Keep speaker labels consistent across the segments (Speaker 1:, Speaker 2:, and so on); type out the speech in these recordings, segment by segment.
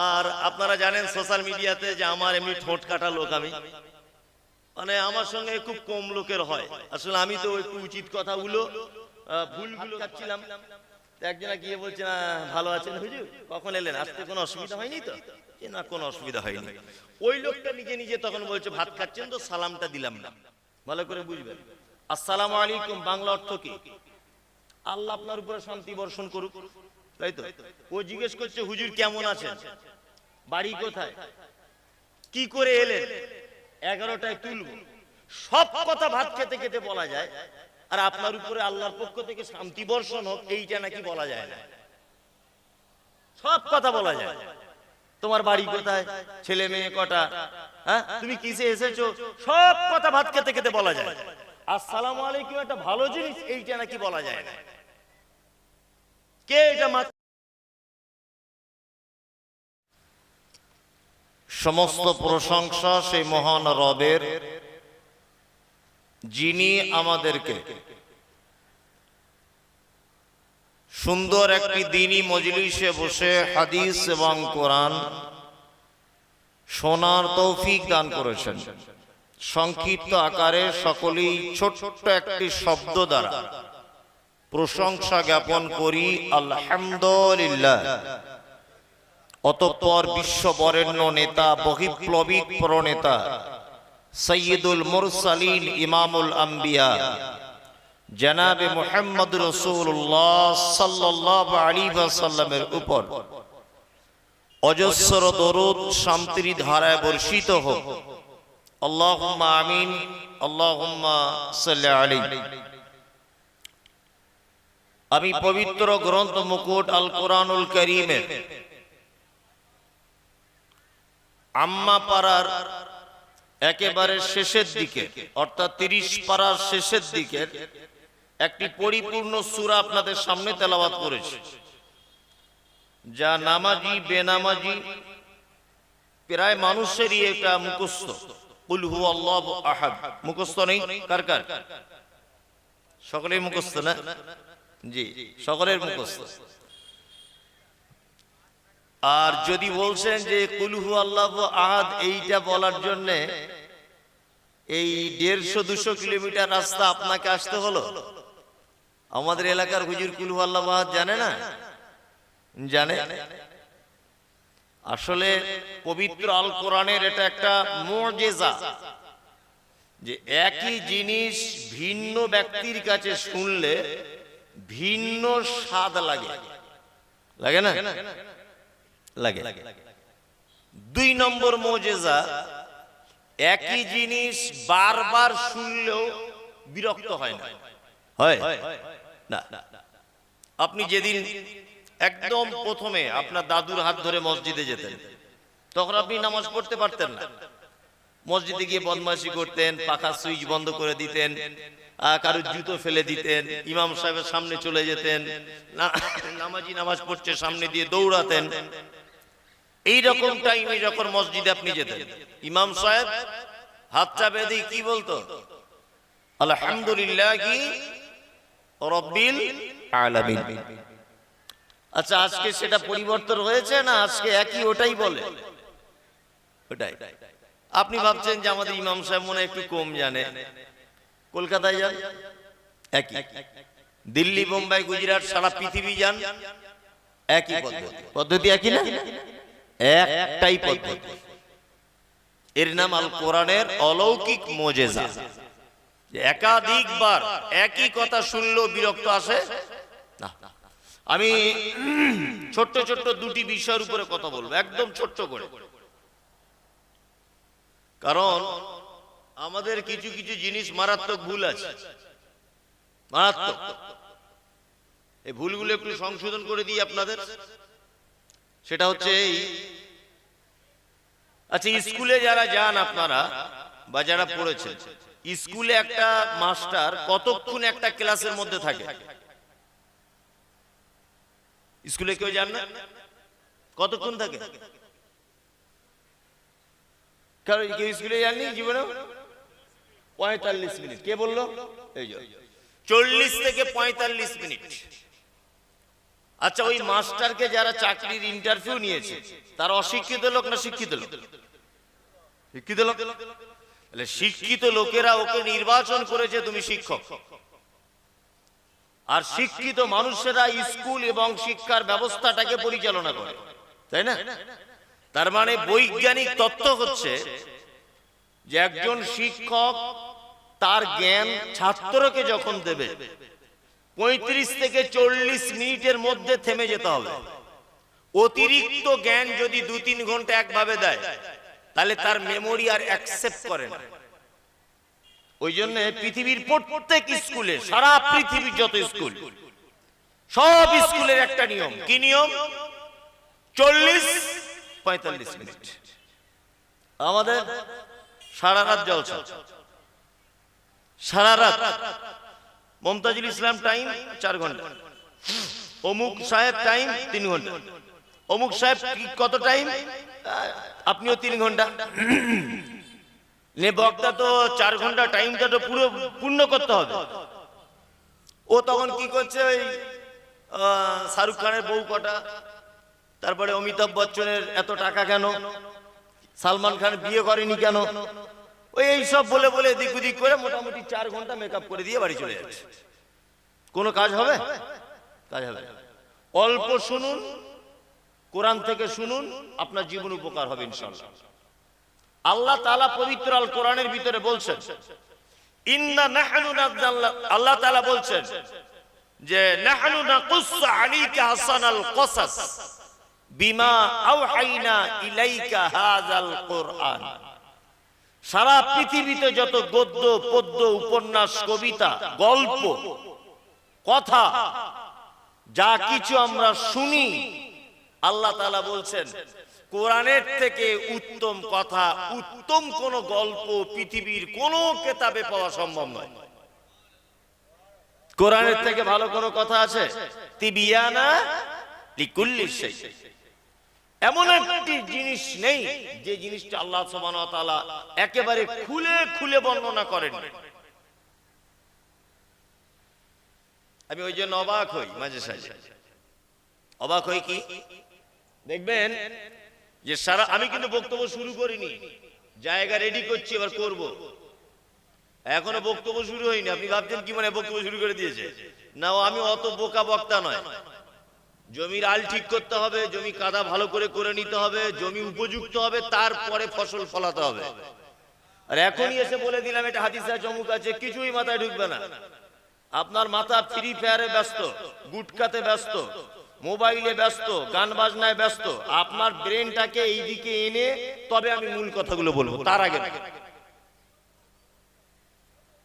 Speaker 1: আর আপনারা জানেন সোশ্যাল মিডিয়াতে যে আমার এমনি ঠোঁট কাটা লোক আমি। মানে আমার সঙ্গে খুব কম লোকের হয়। আসলে আমি তো একটু উচিত কথাগুলো ভুলগুলো কাটছিলাম তো একজনা গিয়ে বলছে, না, ভালো আছেন হুজুর, কখন এলেন? আসতে কোনো অসুবিধা হয়নি তো? যে, না, কোনো অসুবিধা হয়নি। ওই লোকটা নিজে নিজে তখন বলছে, ভাত খাচ্ছেন তো, সালামটা দিলাম না। ভালো করে বুঝবেন। আসসালামু আলাইকুম, বাংলা অর্থ কি? আল্লাহ আপনার উপরে শান্তি বর্ষণ করুক। তাই তো? ও জিজ্ঞেস করছে, হুজুর কেমন আছেন? বাড়ি কোথায়? কি করে এলেন? এগারোটায় তুলব। সব কথা ভাত খেতে খেতে বলা যায়। আর আপনার উপরে আল্লাহর পক্ষ থেকে শান্তি বর্ষণ হোক, এইটা নাকি বলা যায় না। সব কথা বলা যায়। তোমার বাড়ি কোথায়? ছেলে মেয়ে কটা? হ্যাঁ? তুমি কিসে এসেছ? সব কথা ভাত খেতে খেতে বলা যায়। আসসালামু আলাইকুম, একটা ভালো জিনিস, এইটা নাকি বলা যায় না। কে এটা
Speaker 2: সমস্ত প্রশংসা সেই মহান রবের যিনি আমাদেরকে সুন্দর একটি দিনই মজলিসে বসে হাদিস এবং কোরআন সোনার তৌফিক দান করেছেন। সংক্ষিপ্ত আকারে সকলেই ছোট ছোট্ট একটি শব্দ দ্বারা প্রশংসা জ্ঞাপন করি। আলহামদুলিল্লাহ। অতঃপর বিশ্ব বরেণ্য নেতা বহিপ্লবিক প্রণেতা, সৈয়দুল মুরসালিন ইমামুল আম্বিয়া, জনাবে মোহাম্মদ রসুল্লাহ সাল্লাহ আলী সাল্লামের উপর অজস্র দরুদ শান্তির ধারায় বর্ষিত হোক। আল্লাহুম্মা আমিন, আল্লাহুম্মা সাল্লি আলাইহি। আমি পবিত্র গ্রন্থ মুকুট আল কোরআনুল করিমের আম্মা পাড়ার একেবারে শেষের দিকে, অর্থাৎ তিরিশ পাড়ার শেষের দিকের একটি পরিপূর্ণ সূরা আপনাদের সামনে তেলাওয়াত করেছে। যা নামাজি, বেনামাজি, প্রায় মানুষেরই এটা মুখস্থ। কুল হু আল্লাহ আহাদ। মুখস্থ নেই? কার কার? সকলেই মুখস্থ না? জি, সকলের মুখস্থ। আর যদি বলছেন যে কুলহু আল্লাহ আহাদ, এইটা বলার জন্য এই দেড়শো, দুশো কিলোমিটার রাস্তা আপনাকে আসতে হলো? আমাদের এলাকার হুজুর কুলহু আল্লাহ আহাদ জানে না? জানে? আসলে পবিত্র আল কোরআনের এটা একটা মজেজা যে একই জিনিস ভিন্ন ব্যক্তির কাছে শুনলে ভিন্ন স্বাদ লাগে। লাগে না? লাগে। দুই নম্বর মোজেজা একই জিনিস বারবার শুনলেও বিরক্ত হয় না। হয়? না। আপনি যেদিন একদম প্রথমে আপনার দাদুর হাত ধরে মসজিদে যেতেন তখন আপনি নামাজ পড়তে পারতেন না। মসজিদে গিয়ে বদমাশি করতেন পাখা সুইচ বন্ধ করে দিতেন আহ, কারোর জুতো ফেলে দিতেন ইমাম সাহেবের সামনে চলে যেতেন নামাজি নামাজ পড়ছে সামনে দিয়ে দৌড়াতেন এই রকম টাইমে যখন মসজিদে আপনি যেতেন, ইমাম সাহেব হাতটা বেঁধে কি বলতো? আলহামদুলিল্লাহ কি আচ্ছা আজকে সেটা পরিবর্তন হয়েছে না আজকে একই ওটাই বলে? আপনি ভাবছেন যে আমাদের ইমাম সাহেব মনে একটু কম জানে। কলকাতায় যান? একই। দিল্লি, বোম্বাই, গুজরাট, সারা পৃথিবী যান? একই পদ্ধতি। পদ্ধতি একই না? একটাই পদ্ধতি। এর নাম আল কোরআনের অলৌকিক মোজেজা। একাধিকবার একই কথা শুনলেও বিরক্ত আসে? আমি ছোট্ট ছোট্ট দুটি বিষয়ের উপরে কথা বলব, একদম ছোট্ট করে। কারণ আমাদের কিছু কিছু জিনিস মারাত্মক ভুল আছে। মারাত্মক। এই ভুলগুলো একটু সংশোধন করে দিই আপনাদের। সেটা হচ্ছে এই আচ্ছা স্কুলে যারা যান আপনারা বা যারা পড়েছেন, স্কুলে একটা মাস্টার কতক্ষণ একটা ক্লাসের মধ্যে থাকে? স্কুলে কেউ যান না? কতক্ষণ থাকে? কারণ কেউ স্কুলে যাননি জীবনে পঁয়তাল্লিশ মিনিট। কে বলল? এই যে, চল্লিশ থেকে পঁয়তাল্লিশ মিনিট। আচ্ছা ওই মাস্টারকে যারা চাকরির ইন্টারভিউ নিয়েছে, তারা অশিক্ষিত লোক না শিক্ষিত লোক? শিক্ষিত লোক? তাহলে শিক্ষিত লোকেরা ওকে নির্বাচন করেছে, তুমি শিক্ষক। আর শিক্ষিত মানুষেরা স্কুল এবং শিক্ষার ব্যবস্থাটাকে পরিচালনা করে, তাই না? তার মানে বৈজ্ঞানিক তত্ত্ব হচ্ছে যে একজন শিক্ষক তার জ্ঞান ছাত্রকে যখন দেবে পঁয়ত্রিশ থেকে চল্লিশ মিনিটের মধ্যে থেমে যেতে হবে। অতিরিক্ত জ্ঞান যদি দু তিন ঘণ্টা একভাবে দেয়, তাহলে তার মেমোরি আর অ্যাকসেপ্ট করে না। ওই জন্য পৃথিবীর প্রত্যেক স্কুলে, সারা পৃথিবীর যত স্কুল, সব স্কুলের একটা নিয়ম। কি নিয়ম? চল্লিশ, পঁয়তাল্লিশ মিনিট। আমাদের সারা রাত জলসা সারা রাত। মমতাজুল ইসলাম টাইম চার ঘণ্টা। অমুক সাহেব টাইম তিন ঘণ্টা। অমুক সাহেব কত টাইম আপনিও তিন ঘণ্টা। বক্তা তো চার ঘণ্টা টাইমটা তো পুরো পূর্ণ করতে হবে। ও তখন কি করছে ওই শাহরুখ খানের বউ কটা? তারপরে অমিতাভ বচ্চনের এত টাকা কেন? সালমান খান বিয়ে করেনি কেন? ওই এইসব বলে বলে এদিক ওদিক করে মোটামুটি চার ঘণ্টা মেকআপ করে দিয়ে বাড়ি চলে যাচ্ছে। কোনো কাজ হবে? কাজ হবে। অল্প শুনুন, কোরআন থেকে শুনুন, আপনার জীবন উপকার হবে ইনশাআল্লাহ। আল্লাহ তাআলা পবিত্র আল কোরআনের ভিতরে বলছেন আল্লাহ তাআলা বলছেন যে, নাহনু নাকুসসু আলাইকা হাসানাল কসাস বিমা আওহাইনা ইলাইকা হাযাল কোরআন। সারা পৃথিবীতে যত গদ্য, পদ্য, উপন্যাস, কবিতা, গল্প, কথা, যা কিছু আমরা শুনি, আল্লাহ তাআলা বলছেন, কোরআনের থেকে উত্তম কথা, উত্তম কোন গল্প পৃথিবীর কোন কেতাবে পাওয়া সম্ভব নয়। কোরআনের থেকে ভালো কোনো কথা আছে? তিবিয়ানা লিকুল্লি সেই এমন একটি জিনিস নেই যে জিনিসটা আল্লাহ তাআলা একেবারে খুলে খুলে বর্ণনা করেন। আমি ওই জন্য অবাক হই মাঝে সাঝে। অবাক হই কি? দেখবেন যে সারা আমি কিন্তু বক্তব্য শুরু করিনি। জায়গা রেডি করছি এবার করব। এখনও বক্তব্য শুরু হয়নি। আপনি ভাবছেন কি মানে বক্তব্য শুরু করে দিয়েছে? না ও আমি অত বোকা বক্তা নয়। জমির আল ঠিক করতে হবে, জমি কাদা ভালো করে করে নিতে হবে, জমি উপযুক্ত হবে, তারপরে ফসল ফলাতে হবে। আর এখনই এসে বলে দিলাম, এটা হাদিসা চমুক আছে, কিছুই মাথায় ঢুকবে না। আপনার মাথা ফ্রি ফায়ারে ব্যস্ত গুটকাতে ব্যস্ত, মোবাইলে ব্যস্ত, গান বাজনায় ব্যস্ত, আপনার ব্রেনটাকে এইদিকে এনে তবে আমি মূল কথাগুলো বলব, তার আগে।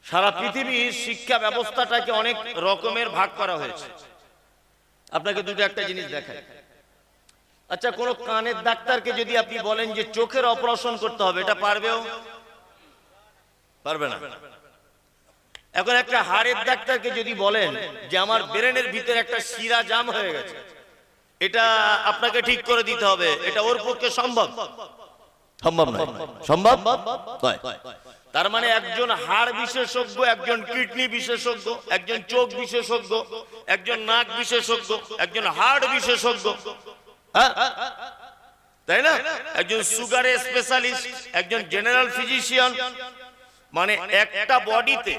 Speaker 2: সারা পৃথিবীর শিক্ষা ব্যবস্থাটাকে অনেক রকমের ভাগ করা হয়েছে। আপনাকে দুটো একটা জিনিস দেখায় আচ্ছা কোন কানের ডাক্তারকে যদি আপনি বলেন যে চোখের অপারেশন করতে হবে, এটা পারবেও? পারবে না। এখন একটা হাড়ের ডাক্তারকে যদি বলেন যে আমার ব্রেনের ভিতরে একটা শিরা জাম হয়ে গেছে, এটা আপনাকে ঠিক করে দিতে হবে, এটা ওর পক্ষে সম্ভব। সম্ভব নয়। সম্ভব? নয় তার মানে একজন হাড় বিশেষজ্ঞ একজন কিডনি বিশেষজ্ঞ একজন চোখ বিশেষজ্ঞ একজন নাক বিশেষজ্ঞ একজন হাড় বিশেষজ্ঞ। হ্যাঁ? তাই না? একজন সুগারের স্পেশালিস্ট একজন জেনারেল ফিজিশিয়ান। মানে একটা বডিতে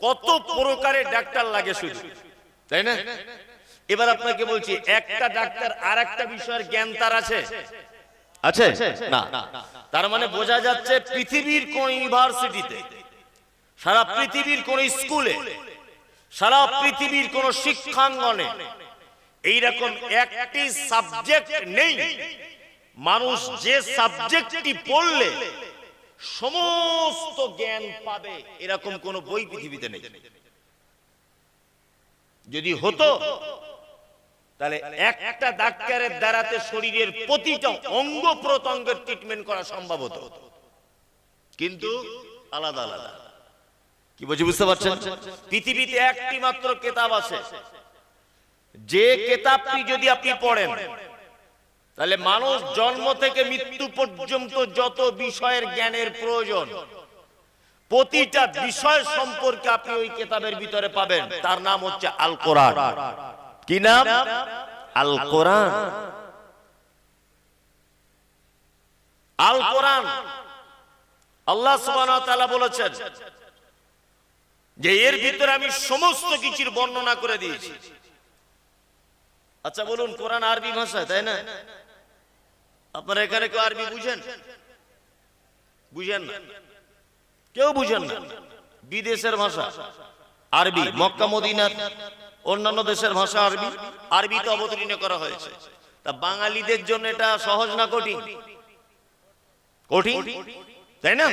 Speaker 2: কত প্রকারের ডাক্তার লাগে শুধু। তাই না? এবার আপনাকে বলছি একটা ডাক্তার আর একটা বিষয়ের জ্ঞান তার আছে? আছে? না। তার মানে বোঝা যাচ্ছে পৃথিবীর কোন ইউনিভার্সিটিতে সারা পৃথিবীর কোন স্কুলে সারা পৃথিবীর কোন শিক্ষাঙ্গনে এইরকম একটি সাবজেক্ট নেই। মানুষ যে সাবজেক্টটি পড়লে সমস্ত জ্ঞান পাবে এরকম কোন বই পৃথিবীতে নেই। যদি হতো তাহলে একটা ডাক্তারের দ্বারাতে শরীরের প্রতিটা অঙ্গ প্রত্যঙ্গের ট্রিটমেন্ট করা সম্ভব হতো। কিন্তু আলাদা আলাদা। কি বলছি বুঝতে পারছেন? পৃথিবীতে একটি মাত্র কেতাব আছে। যে কেতাবটি যদি আপনি পড়েন তাহলে মানুষ জন্ম থেকে মৃত্যু পর্যন্ত যত বিষয়ের জ্ঞানের প্রয়োজন প্রতিটা বিষয় সম্পর্কে আপনি ওই কেতাবের ভিতরে পাবেন। তার নাম হচ্ছে আল কোরআন কি নাম? আল কোরআন আল কোরআন আল্লাহ তাআলা বলেছেন যে এর ভিতরে আমি সমস্ত কিছুর বর্ণনা করে দিয়েছি। আচ্ছা বলুন, কোরআন আরবি ভাষায়, তাই না? আপনারা এখানে কেউ আরবি বুঝেন? বুঝেন না? কেউ বুঝেন না? বিদেশের ভাষা, আরবি, মক্কা, মদিনার অন্যান্য দেশের ভাষা আরবি, আরবিতে অবতীর্ণ করা হয়েছে। তা বাঙালিদের জন্য এটা সহজ না কঠিন? কঠিন? তাই না?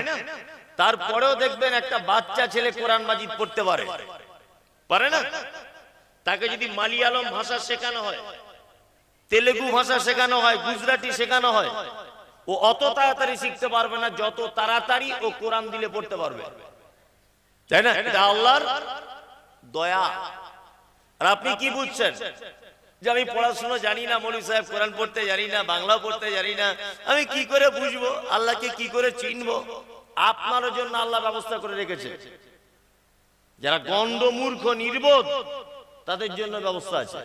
Speaker 2: তারপরেও দেখবেন একটা বাচ্চা ছেলে কোরআন মাজিদ পড়তে পারে। পারে না? তাকে যদি মালিয়ালম ভাষা শেখানো হয়, তেলেগু ভাষা শেখানো হয়, গুজরাটি শেখানো হয়, ও অত তাড়াতাড়ি শিখতে পারবে না, যত তাড়াতাড়ি ও কোরআন দিলে পড়তে পারবে। তাই না? আল্লাহর দয়া। আর আপনি কি বুঝছেন? যে আমি পড়াশোনা জানি না, মৌলী সাহেব কোরআন পড়তে জানি না বাংলা পড়তে জানি না, আমি কি করে বুঝব? আল্লাহকে কি করে চিনবো? আপনার জন্য আল্লাহ ব্যবস্থা করে রেখেছে। যারা গন্ড মূর্খ, নির্বোধ, তাদের জন্য ব্যবস্থা আছে।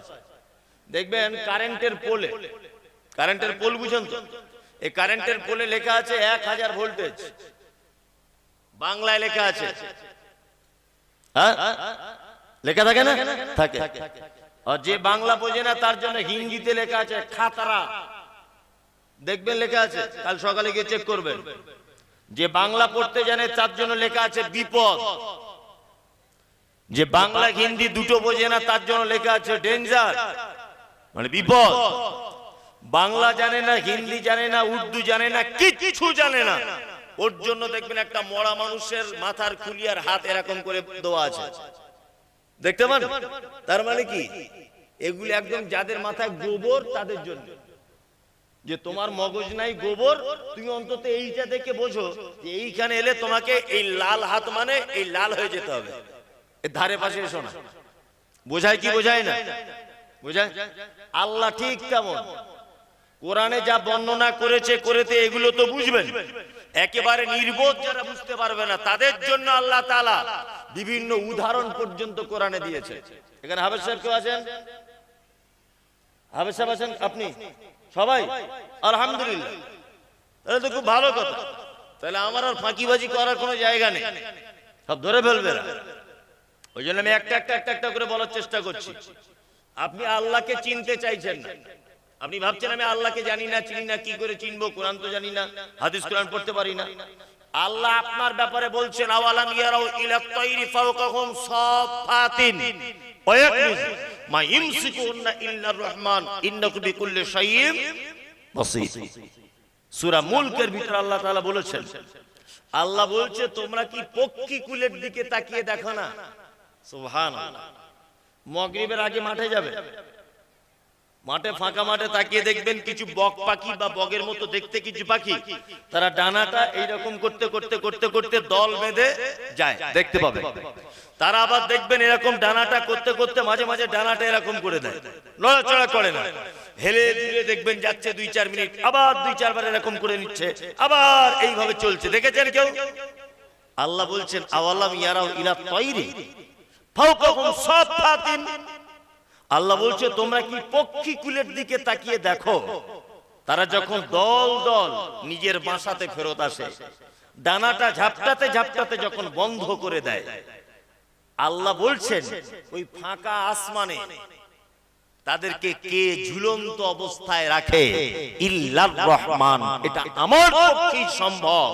Speaker 2: দেখবেন কারেন্টের পোলে, কারেন্টের পোল বুঝেন তো? এই কারেন্টের পোলে লেখা আছে এক হাজার ভোল্টেজ। বাংলায় লেখা আছে। হ্যাঁ? লেখা থাকে না? থাকে। আর যে বাংলা বোঝে না তার জন্য হিন্দিতে লেখা আছে খাতারা। দেখবেন লেখা আছে? কাল সকালে গিয়ে চেক করবেন। যে বাংলা পড়তে জানে তার জন্য লেখা আছে বিপদ। যে বাংলা হিন্দি দুটো বোঝে না তার জন্য লেখা আছে ডেঞ্জার। মানে বিপদ। বাংলা জানে না হিন্দি জানে না উর্দু জানে না কিচ্ছু জানে না। ওর জন্য দেখবেন একটা মরা মানুষের মাথার খুলিয়ার হাত এরকম করে দেওয়া আছে। দেখতে পান? তার মানে কি? এগুলি একদম যাদের মাথায় গোবর, তাদের জন্য। যে তোমার মগজ নাই গোবর, তুমি অন্তত এইটা দেখে বোঝো যে এইখানে এলে তোমাকে এই লাল হাত মানে এই লাল হয়ে যেতে হবে। এর ধারে পাশে এসো না। বোঝায় কি বোঝায় না? বোঝায়? আল্লাহ ঠিক কেমন কোরআনে যা বর্ণনা করেছে, করেতে এগুলো তো বুঝবেন। একেবারে নির্বোধ যারা বুঝতে পারবে না তাদের জন্য আল্লাহ তালা বিভিন্ন উদাহরণ পর্যন্ত কোরআনে দিয়েছে। এখানে হাবেজ সাহেব কেউ আছেন? হাবেজ সাহেব আছেন আপনি? সবাই? আলহামদুলিল্লাহ। তাহলে তো খুব ভালো কথা। তাহলে আমার আর ফাঁকিবাজি করার কোনো জায়গা নেই। সব ধরে ফেলবে ওই জন্য আমি একটা একটা একটা একটা করে বলার চেষ্টা করছি। আপনি আল্লাহকে চিনতে চাইছেন না। আপনি ভাবছেন আমি আল্লাহকে জানি না, চিনি না, কি করে চিনবো? কোরআন তো জানি না, হাদিস কোরআন পড়তে পারি না। আল্লাহ আপনার ব্যাপারে বলছেন, আওয়ালাম ইয়ারাউ ইলা তাইরি ফাওকাহুম সাফাতিন ওয়া ইয়াকবিজ মা ইমসিকুন্না ইল্লার রহমান। ইন্নাকু বিকুল্লি শাইইন বাসীর। সূরা মুলকের ভিতরে আল্লাহ তাআলা বলেছেন, আল্লাহ বলছে, তোমরা কি পক্ষী কুলের দিকে তাকিয়ে দেখো না? সুবহানাল্লাহ। মগরিবের আগে মাঠে যাবে? মাঠে ফাঁকা মাঠে তাকিয়ে দেখবেন কিছু বক পাখি বা বগের মতো দেখতে কিছু পাখি। তারা ডানাটা এইরকম করতে করতে করতে করতে দল বেঁধে যায়। দেখতে পাবে। তারা আবার দেখবেন এরকম ডানাটা করতে করতে মাঝে মাঝে ডানাটা এরকম করে দেয়। নড়াচড়া করে না। হেলে দুলে দেখবেন যাচ্ছে দুই চার মিনিট আবার দুই চারবার এরকম করে নিচ্ছে আবার এইভাবে চলছে। দেখেছেন কেউ? আল্লাহ বলছেন আওয়ালাম ইয়ারাও ইলা তৈরি? ফাওকাহুম সাফাতিন আল্লাহ বলছে, তোমরা কি পক্ষী কুলের দিকে তাকিয়ে দেখো? তারা যখন দল দল নিজের বাসাতে ফেরত আসে, ডানাটা ঝাপটাতে ঝাপটাতে যখন বন্ধ করে দেয়, আল্লাহ বলছেন, ওই ফাঁকা আসমানে তাদেরকে কে ঝুলন্ত অবস্থায় রাখে? রহমান, এটা আমার সম্ভব।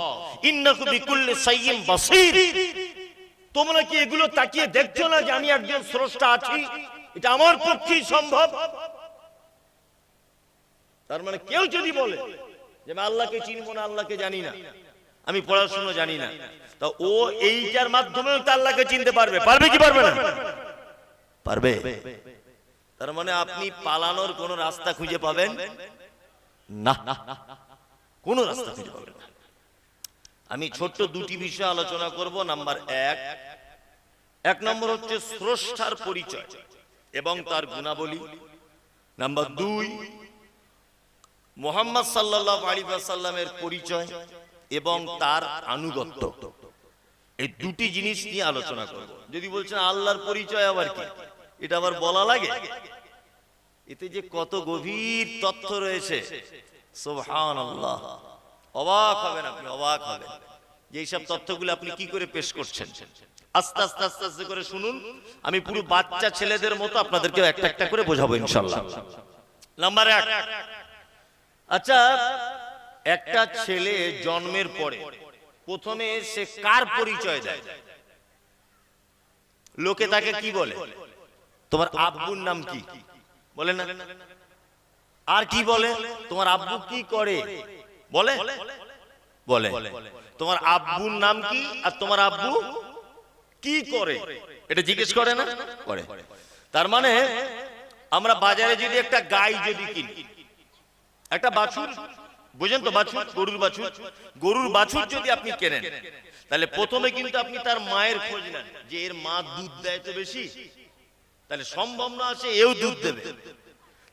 Speaker 2: তোমরা কি এগুলো তাকিয়ে দেখছ না যে আমি একজন স্রষ্টা আছি? এটা আমার পক্ষেই সম্ভব। তার মানে কেউ যদি বলে যে আমি আল্লাহকে চিনবো না, আল্লাহকে জানি না, আমি পড়াশোনা জানি না, তা ও এইটার মাধ্যমেও তো আল্লাহকে চিনতে পারবে। পারবে কি পারবে না? পারবে। তার মানে আপনি পালানোর কোন রাস্তা খুঁজে পাবেন? না। কোন রাস্তা খুঁজে পাবেন আমি ছোট্ট দুটি বিষয় আলোচনা করব। নাম্বার এক এক নম্বর হচ্ছে স্রষ্টার পরিচয়। এবং তার গুণাবলী। নাম্বার দুই মোহাম্মদ সাল্লাহ আলী সাল্লামের পরিচয় এবং তার আনুগত্য। এই দুটি জিনিস নিয়ে আলোচনা করব। যদি বলছেন আল্লাহর পরিচয় আবার কি? এটা আবার বলা লাগে? এতে যে কত গভীর তথ্য রয়েছে সোহান আল্লাহ অবাক হবেন আপনি অবাক হবেন। যে এইসব তথ্যগুলো আপনি কি করে পেশ করছেন? আস্তে আস্তে আস্তে আস্তে করে শুনুন। আমি পুরো বাচ্চা ছেলেদের মতো আপনাদেরকে একটা একটা করে বোঝাবো ইনশাল্লাহ। নাম্বার এক। আচ্ছা একটা ছেলে জন্মের পরে প্রথমে সে কার পরিচয় দেয়? লোকে তাকে কি বলে? তোমার আব্বুর নাম কি? বলে না। আর কি বলে? তোমার আব্বু কি করে? বলে? বলে। তোমার আব্বুর নাম কি? আর তোমার আব্বু? কি করে? এটা জিজ্ঞেস করে না? করে তার মানে আমরা বাজারে যদি একটা গাই যদি কিনি একটা বাছুর বুঝেন তো বাছুর গরুর বাছুর। গরুর বাছুর। যদি আপনি কেনেন তাহলে প্রথমে কিন্তু আপনি তার মায়ের খোঁজ নেন যে এর মা দুধ দেয় তো বেশি তাহলে সম্ভব না আছে এও দুধ দেবে।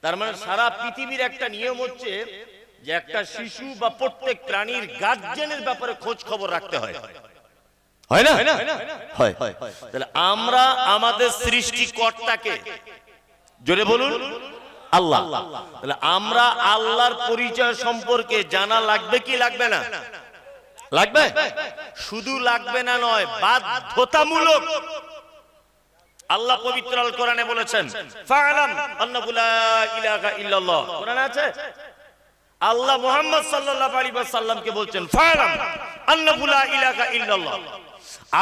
Speaker 2: তার মানে সারা পৃথিবীর একটা নিয়ম হচ্ছে যে একটা শিশু বা প্রত্যেক প্রাণীর গার্জেনের ব্যাপারে খোঁজ খবর রাখতে হয়। হয় না? হয় তাহলে আমরা আমাদের সৃষ্টিকর্তাকে জোরে বলুন আল্লাহ। তাহলে আমরা আল্লাহর পরিচয় সম্পর্কে জানা লাগবে কি লাগবে না? লাগবে? শুধু লাগবে না নয় বাধ্যতামূলক। আল্লাহ পবিত্র আল কোরআনে বলেছেন ফাআলাম আন্নাহু লা ইলাহা ইল্লাল্লাহ। কোরআনে আছে? আল্লাহ মুহাম্মদ সাল্লাল্লাহু আলাইহি ওয়াসাল্লামকে বলছেন ফাআলাম আন্নাহু লা ইলাহা ইল্লাল্লাহ।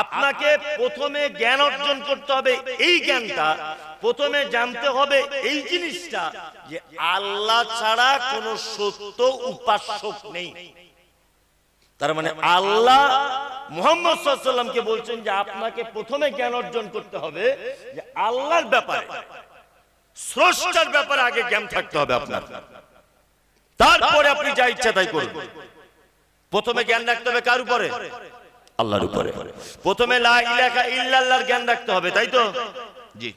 Speaker 2: আপনাকে প্রথমে জ্ঞান অর্জন করতে হবে এই জ্ঞানটা, প্রথমে জানতে হবে এই জিনিসটা যে আল্লাহ ছাড়া কোনো সত্য উপাসক নেই। তার মানে আল্লাহ মুহাম্মদ বলছেন যে আপনাকে প্রথমে জ্ঞান অর্জন করতে হবে যে আল্লাহর ব্যাপারে, স্রষ্টার ব্যাপারে আগে জ্ঞান থাকতে হবে আপনার। তারপরে আপনি যা ইচ্ছা তাই করুন। প্রথমে জ্ঞান রাখতে হবে কার উপরে? আল্লাহর উপরে। প্রথমে লা ইলাহা ইল্লাল্লাহর জ্ঞান রাখতে হবে, তাই তো? জি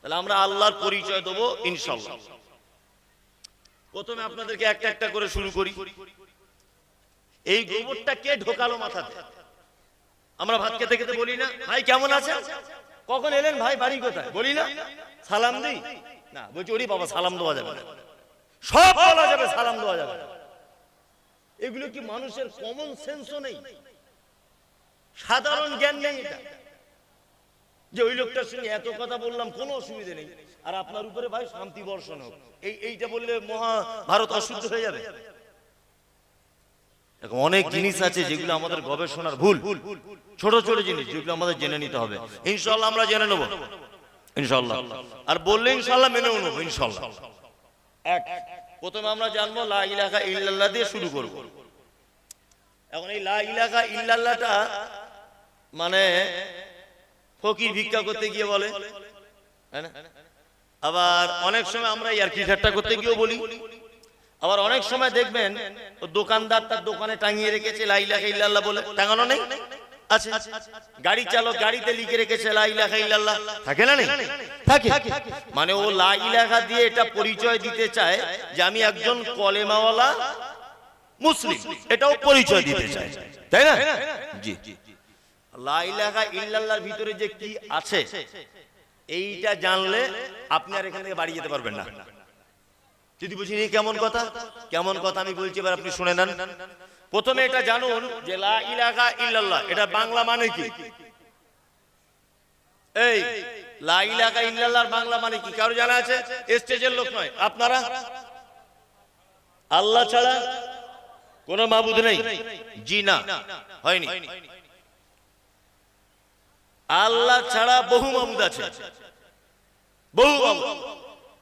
Speaker 2: তাহলে আমরা আল্লাহর পরিচয় দেবো, ইনশাআল্লাহ। প্রথমে আপনাদেরকে একটা একটা করে শুরু করি। এই গোবরটা কে ঢোকালো মাথাতে? আমরা ভাত খেতে খেতে বলি না। ভাই, কেমন আছে কখন এলেন ভাই, বাড়ি কোথায়? বলি না। সালাম দিই? না, বলছি, ওরি বাবা, সালাম দেওয়া যাবে না। সব বলা যাবে, সালাম দেওয়া যাবে এগুলো কি মানুষের কমন সেন্সও নেই? সাধারণ জ্ঞান নেই এটা। যে ওই লোকটার সঙ্গে এত কথা বললাম কোনো অসুবিধা নেই। আর আপনার উপরে ভাই শান্তি বর্ষণ হোক। এই এইটা বললে মহা ভারত অশুদ্ধ হয়ে যাবে। এরকম অনেক জিনিস আছে যেগুলো আমাদের গবেষণার ভুল। ছোট ছোট জিনিস যেগুলো আমাদের জেনে নিতে হবে। ইনশাল্লাহ আমরা জেনে নেব। ইনশাল্লাহ আর বললে ইনশাল্লাহ মেনেও নেব ইনশাল্লাহ এক প্রথমে আমরা জানব লা ইলাহা ইল্লাল্লাহ দিয়ে শুরু করব। এখন এই লা ইলাহা ইল্লাল্লাহটা মানে ফকির ভিক্ষা করতে গিয়ে বলে আবার অনেক সময় আমরা ইয়ার্কি ঠাট্টা করতে গিয়েও বলি। আবার অনেক সময় দেখবেন ও দোকানদার তার দোকানে টাঙিয়ে রেখেছে লা ইলাহা ইল্লাল্লাহ বলে। টাঙানো নেই? আছে। গাড়ি চালক গাড়িতে লিখে রেখেছে ইল্লাল্লাহ। থাকে না নেই? থাকে। মানে ও দিয়ে এটা পরিচয় দিতে চায় যে আমি একজন কলেমাওয়ালা মুসলিম। এটাও পরিচয় দিতে চায়। তাই না? জি। লা ইলাহা ইল্লাল্লাহর ভিতরে যে কি আছে, এইটা জানলে আপনি আর এখান থেকে বাড়ি যেতে পারবেন না। যদি বুঝিনি কেমন কথা? কেমন কথা আমি বলছি এবার আপনি শুনে নেন। প্রথমে এটা জানুন যে লা ইলাহা ইল্লাল্লাহ, এটা বাংলা মানে কি? এই, লা ইলাহা ইল্লাল্লাহর বাংলা মানে কি? কারও জানা আছে? স্টেজের লোক নয়। আপনারা? আল্লাহ ছাড়া কোন মাবুদ নেই। জি না। হয়নি। আল্লাহ ছাড়া বহু মাবুদ আছে। বহু মাবুদ